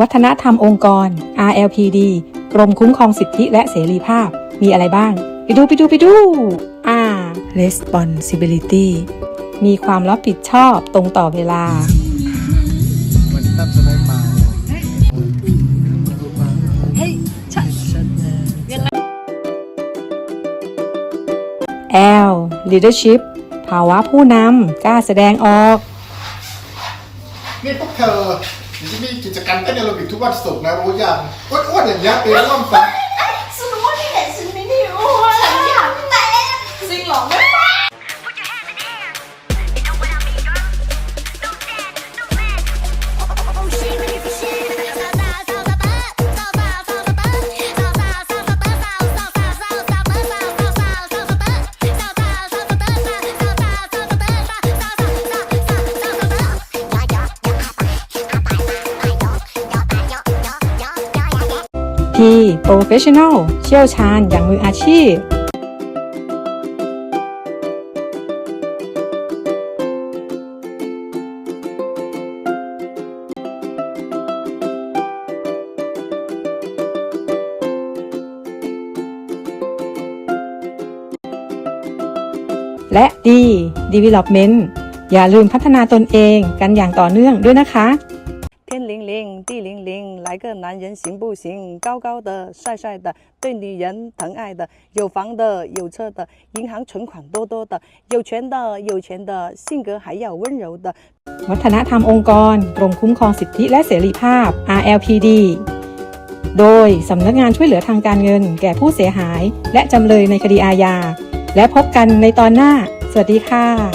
วัฒนธรรมองค์กร RLPD กรมคุ้มครองสิทธิและเสรีภาพ มีอะไรบ้าง ไปดูไปดูไปดู R responsibility มีความรับผิดชอบตรงต่อเวลา L leadership ภาวะผู้นำกล้าแสดงออกนี่พวกเธอ จะมีกิจกรรมเต้นแอโรบิกทุกวันศุกร์นะรู้ยังอ้วนๆอย่างเงี้ยเป็นร่วมฟัง P professional เชี่ยวชาญอย่างมืออาชีพและ D development อย่าลืมพัฒนาตนเองกันอย่างต่อเนื่องด้วยนะคะ 天灵灵，地灵灵，来个男人行不行？高高的，帅帅的，对女人疼爱的，有房的，有车的，银行存款多多的，有权的，有钱的，性格还要温柔的。 วัฒนธรรมองค์กร กรมคุ้มครองสิทธิและเสรีภาพ RLPD โดยสำนักงานช่วยเหลือทางการเงิน แก่ผู้เสียหาย และจำเลยในคดีอาญา และพบกันในตอนหน้า สวัสดีค่ะ